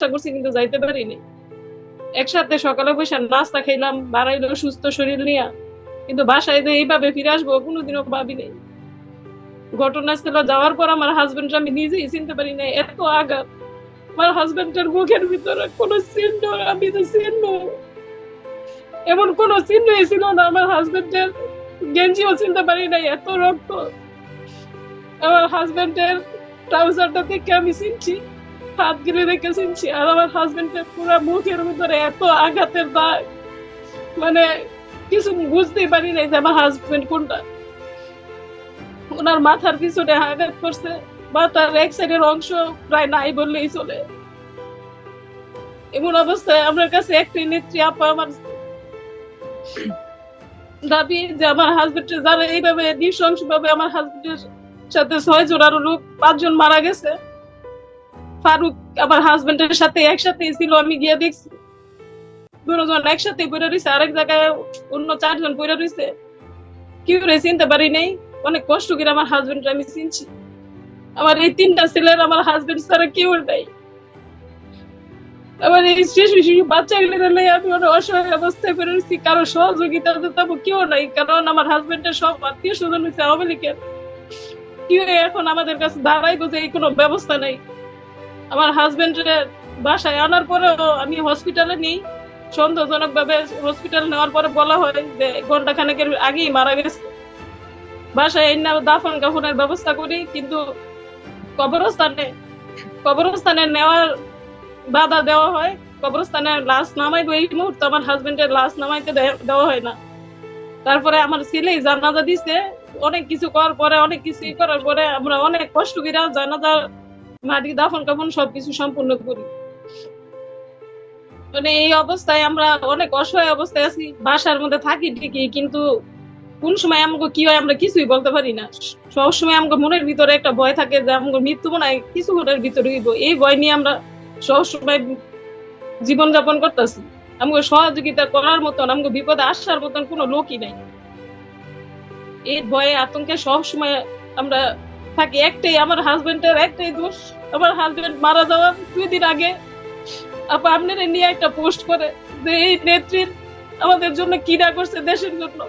চেষ্টা করছি, কিন্তু যাইতে পারিনি। একসাথে সকালে বসে নাস্তা খাইলাম বাড়াইলো সুস্থ শরীর নিয়ে। কিন্তু বাসায় যে এইভাবে ফিরে আসব, কোনোদিনও ভাবিনি ঘটনাস্থলে যাওয়ার পর আমার হাজবেন্ড আমি নিজেই চিনতে পারি না এত আঘাত। আমার হাজবেন্ডের মুখের ভিতরে কোনো চিহ্ন, আমি তো চিহ্ন। এমন ছিল না, আমার হাজবেন্ডের গেঞ্জিও চিনতে পারি নাই, এত রক্ত। আমার হাজবেন্ডের ট্রাউজারটা থেকে আমি চিনছি? হাত গিলে রেখে চিনছি আর আমার হাজবেন্ডের পুরো মুখের ভিতরে এত আঘাতের দাগ। মানে কিছু বুঝতেই পারি নাই যে আমার হাজবেন্ড কোনটা। ওনার মাথার পিছনে আঘাত করছে, মাথার এক সাইডের অংশ প্রায় নাই বললেই চলে। এমন অবস্থায় আমার কাছে একটি নেত্রী আপা আমার দাবি যে আমার হাজবেন্ড যারা এইভাবে নৃশংস ভাবে আমার হাজবেন্ডের সাথে ছয় আরও লোক পাঁচজন মারা গেছে। ফারুক আমার হাজবেন্ডের সাথে একসাথে ছিল, আমি গিয়ে দেখছি। দুজন একসাথে পড়ে রয়েছে আরেক জায়গায় অন্য চারজন পড়ে রয়েছে কি করে চিনতে পারি নাই, অনেক কষ্ট করে আমার হাজবেন্ড আমি চিনছি। আমার এই তিনটা ছেলের আমার হাজবেন্ড ছাড়া কেউ নাই। আমার এই শিশু শিশু আমি অনেক অসহায় অবস্থায় পড়ে কারও সহযোগিতা তেমন কেউ নাই, কারণ আমার হাজবেন্ডের সব আত্মীয় স্বজন হয়েছে আওয়ামী লীগের। এখন আমাদের কাছে দাঁড়াইবো যে এই কোনো ব্যবস্থা নাই। আমার হাজবেন্ডের বাসায় আনার পরেও আমি হসপিটালে নেই। সন্দেহজনক ভাবে হসপিটাল নেওয়ার পরে বলা হয় যে ঘণ্টা খানেকের আগেই মারা গেছে। বাসায় এনে দাফন কাফনের ব্যবস্থা করি, কিন্তু কবরস্থানে কবরস্থানে নেওয়ার বাধা দেওয়া হয়। কবরস্থানে লাশ নামাইবো এই মুহূর্তে আমার হাজবেন্ডের লাশ নামাইতে দেওয়া হয় না। তারপরে আমার ছেলেই জানাজা দিছে। অনেক কিছু করার পরে, অনেক কিছু করার পরে আমরা অনেক কষ্ট করে জানাজার মাটি দাফন কাফন সবকিছু সম্পূর্ণ করি। মানে এই অবস্থায় আমরা অনেক অসহায় অবস্থায় আছি, বাসার মধ্যে থাকি ঠিকই, কিন্তু কোন সময় আমাকে কি হয় আমরা কিছুই বলতে পারি না। সব সময় আমাকে মনের ভিতরে একটা ভয় থাকে যে আমাকে মৃত্যু মনে হয় কিছু ঘরের ভিতরে হইব। এই ভয় নিয়ে আমরা সব সময় জীবন যাপন করতেছি। আমাকে সহযোগিতা করার মতন, আমাকে বিপদে আসার মতন কোনো লোকই নাই। এই ভয়ে, আতঙ্কে সব সময় আমরা থাকি, একটাই আমার হাজবেন্ডের একটাই দোষ। আমার হাজবেন্ড মারা যাওয়ার দুই দিন আগে আপা নিয়ে একটা পোস্ট করে যে এই নেত্রীর আমাদের জন্য কি না করছে দেশের জন্য।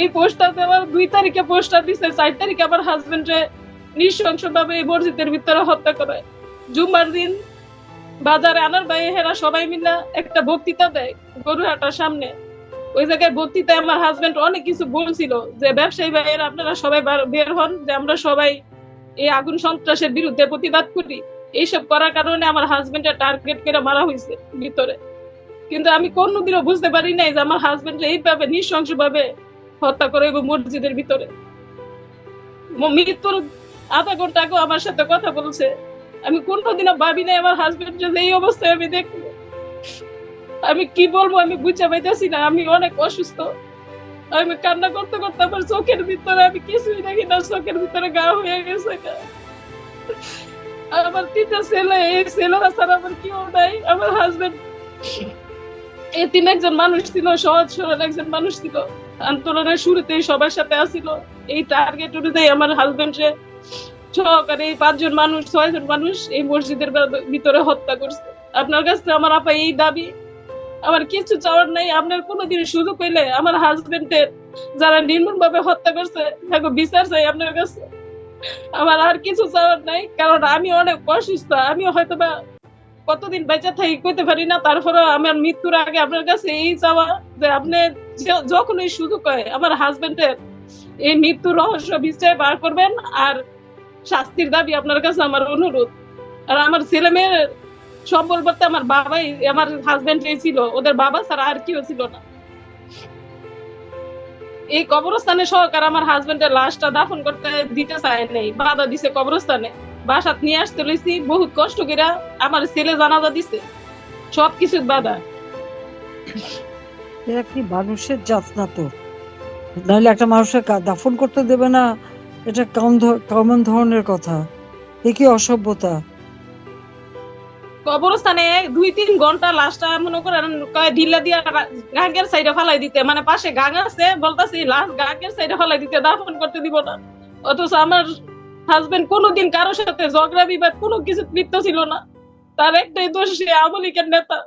এই পোস্টটা দেওয়ার দুই তারিখে পোস্টটা দিছে, চার তারিখে আমার হাজবেন্ডে নৃশংস ভাবে এই মসজিদের ভিতরে হত্যা করে। জুম্মার দিন বাজারে আনার বাইরে হেরা সবাই মিলে একটা বক্তৃতা দেয় গরুহাটার সামনে। ওই জায়গায় বক্তৃতায় আমার হাজবেন্ড অনেক কিছু বলছিল যে, ব্যবসায়ী ভাইয়ের, আপনারা সবাই বের হন যে, আমরা সবাই এই আগুন সন্ত্রাসের বিরুদ্ধে প্রতিবাদ করি। এইসব করার কারণে আমার হাজবেন্ডের টার্গেট করে মারা হয়েছে ভিতরে। কিন্তু আমি কোনোদিনও বুঝতে পারি নাই যে, আমার হাজবেন্ড এইভাবে নৃশংস ভাবে হত্যা করে এবং মসজিদের ভিতরে। মৃত্যুর আধা ঘণ্টা আগেও আমার সাথে কথা বলছে। আমি কোনোদিনও ভাবি নাই আমার হাজবেন্ড যে, এই অবস্থায় আমি দেখব। আমি কি বলব, আমি বুঝতে পাইতেছি না, আমি অনেক অসুস্থ। আমি কান্না করতে করতে আমার চোখের ভিতরে আমি কিছুই দেখি না, চোখের ভিতরে গা হয়ে গেছে। আমার তিনটা ছেলে, এই ছেলেরা ছাড়া আমার কেউ নাই, আমার হাজবেন্ড এই তিন একজন মানুষ ছিল, সহজ সরল একজন মানুষ ছিল। আন্দোলনের শুরুতেই সবার সাথে আসিল এই টার্গেট অনুযায়ী আমার হাজবেন্ড সহকারে এই পাঁচজন মানুষ, ছয়জন মানুষ এই মসজিদের ভিতরে হত্যা করছে। আপনার কাছে আমার আপা এই দাবি? আমার কিছু চাওয়ার নাই, আপনার কোনোদিন সুযোগ পেলে আমার হাজবেন্ডের যারা নির্মূল ভাবে হত্যা করছে, তাকে বিচার চাই আপনার কাছে। আমার আর কিছু চাওয়ার নাই, কারণ আমি অনেক অসুস্থ আমি হয়তো বা কতদিন বেঁচে থাকি করতে পারি না তারপরে আমার মৃত্যুর আগে আপনার কাছে এই চাওয়া যে আপনি যখন এই সুযোগ হয় আমার হাজবেন্ডের এই মৃত্যুর রহস্য বিচার বার করবেন, আর শাস্তির দাবি আপনার কাছে আমার অনুরোধ। আর আমার ছেলে মেয়ের সম্বল বলতে আমার বাবাই, আমার হাজবেন্ড ছিল, ওদের বাবা ছাড়া আর কেউ ছিল না। এই কবরস্থানে সহকার আমার হাজবেন্ডের লাশটা দাফন করতে দিতে চায় নাই, বাধা দিছে কবরস্থানে। বাসাত নিয়ে আসতে লইছি, বহুত কষ্ট করে আমার ছেলে জানাজা দিছে, সবকিছু বাধা। এটা কি মানুষের জাত না তো? নাহলে একটা মানুষের দাফন করতে দেবে না, এটা কেমন কেমন ধরনের কথা। এ কি অসভ্যতা? কবরস্থানে দুই তিন ঘণ্টা লাশটা মনে করেন ঢিলা দিয়া গাঙ্গের সাইডে ফালাই দিতে। মানে পাশে গাঙ আছে, বলতাছি লাশ গাঙ্গের সাইডে ফালাই দিতে, দাফন করতে দিব না। অথচ আমার হাজবেন্ড কোনোদিন কারোর সাথে ঝগড়া বিবাদ কোনো কিছু লিপ্ত ছিল না। তার একটাই দোষ, সে আওয়ামী লীগের নেতা।